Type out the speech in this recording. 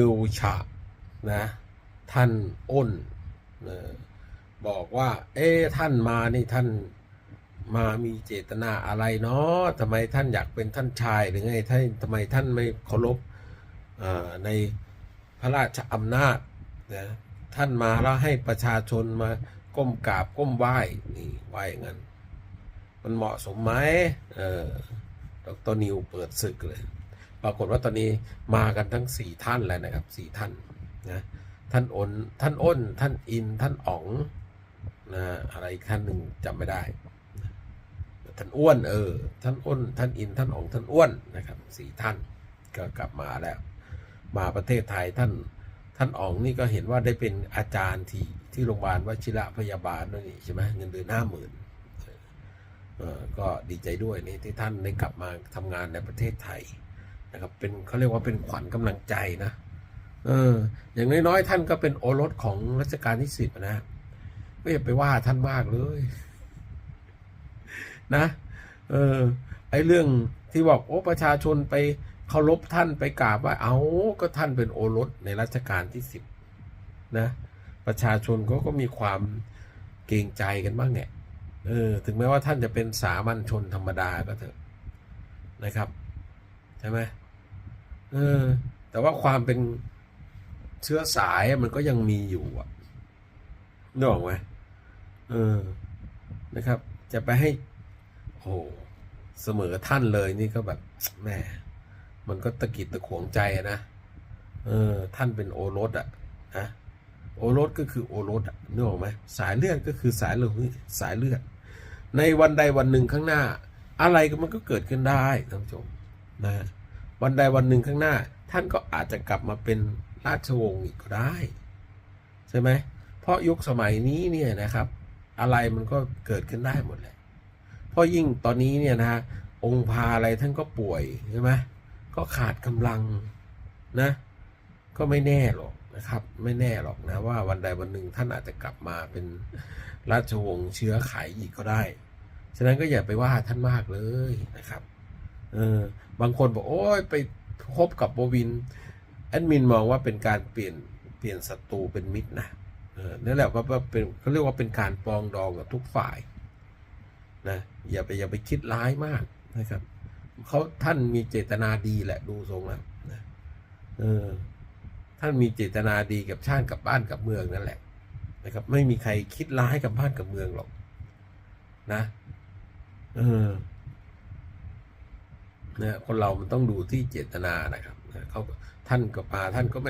ดูฉะนะท่านอ้นเอ่อบอกว่า เอ๊ท่านมานี่ท่านมามีเจตนาอะไรเนาะทำไมท่านอยากเป็นท่านชายหรือไงท่านทำไมท่านไม่เคารพในพระราชอำนาจนะท่านมาแล้วให้ประชาชนมาก้มกราบก้มไหว้นี่ไหว้อย่างนั้น มันเหมาะสมไหมเออดรนิวเปิดศึกเลย ปรากฏว่าตอนนี้มากันทั้งสี่ท่านแล้วนะครับสี่ท่านนะท่านอ้นท่านอ้น ท่านอินท่านอ๋องนะอะไรอีกท่านหนึ่งจำไม่ได้ ท่านอ้วนเออท่านอ้น ท่านอินท่านอ๋องท่านอ้วนนะครับสี่ท่านก็กลับมาแล้ว มาประเทศไทยท่านท่านอ๋องนี่ก็เห็นว่าได้เป็นอาจารย์ที่ที่โรงพยาบาลวชิระพยาบาลนั่นนี่ใช่ไหมเงินเดือนห้าหมื่นเออก็ดีใจด้วยนี่ที่ท่านได้กลับมาทำงานในประเทศไทย นะครับ เป็นเขาเรียกว่าเป็นขวัญกำลังใจนะ เออ อย่างน้อยๆท่านก็เป็นโอรสของรัชกาลที่สิบนะไม่อย่าไปว่าท่านมากเลย นะ เออ ไอเรื่องที่บอกโอ้ประชาชนไปเคารพท่านไปกราบว่าเอาก็ท่านเป็นโอรสในรัชกาลที่สิบนะ ประชาชนเขาก็มีความเกรงใจกันบ้างเนี่ยเออถึงแม้ว่าท่านจะเป็นสามัญชนธรรมดาก็เถอะนะครับ ใช่ไหม เออ แต่ว่าความเป็นเชื้อสายมันก็ยังมีอยู่อะนึกออกไหมเออ นะครับ จะไปให้โหเสมอท่านเลยนี่ก็แบบแหมมันก็ตะกิดตะขวงใจนะ เออ ท่านเป็นโอรสอะนะโอรสก็คือโอรสอะนึกออกไหมสายเลือดก็คือสายเลือดสายเลือด ในวันใดวันหนึ่งข้างหน้า อะไรก็มันก็เกิดขึ้นได้ท่านผู้ชมนะ วันใดวันหนึ่งข้างหน้า ท่านก็อาจจะกลับมาเป็นราชวงศ์อีกก็ได้ ใช่ไหมเพราะยุคสมัยนี้เนี่ยนะครับ อะไรมันก็เกิดขึ้นได้หมดแหละเพราะยิ่งตอนนี้เนี่ยนะฮะองค์พาอะไรท่านก็ป่วยใช่ไหมก็ขาดกำลังนะ ก็ไม่แน่หรอกนะครับ ไม่แน่หรอกนะว่าวันใดวันหนึ่งท่านอาจจะกลับมาเป็นราชวงศ์เชื้อไขอีกก็ได้ ฉะนั้นก็อย่าไปว่าท่านมากเลยนะครับ เออบางคนบอกโอ้ยไปคบกับโบวินแอดมินมองว่าเป็นการเปลี่ยนเปลี่ยนศัตรูเป็นมิตรนะเออนั่นแหละว่าเป็นเขาเรียกว่าเป็นการปองดองกับทุกฝ่ายนะอย่าไปอย่าไปคิดร้ายมากนะครับเขาท่านมีเจตนาดีแหละดูทรงแล้วนะเออท่านมีเจตนาดีกับชาติกับบ้านกับเมืองนั่นแหละนะครับ ไม่มีใครคิดร้ายกับบ้านกับเมืองหรอกนะ เออ นะคนเรามันต้องดูที่เจตนานะครับเขาท่านก็พาท่านก็ไม่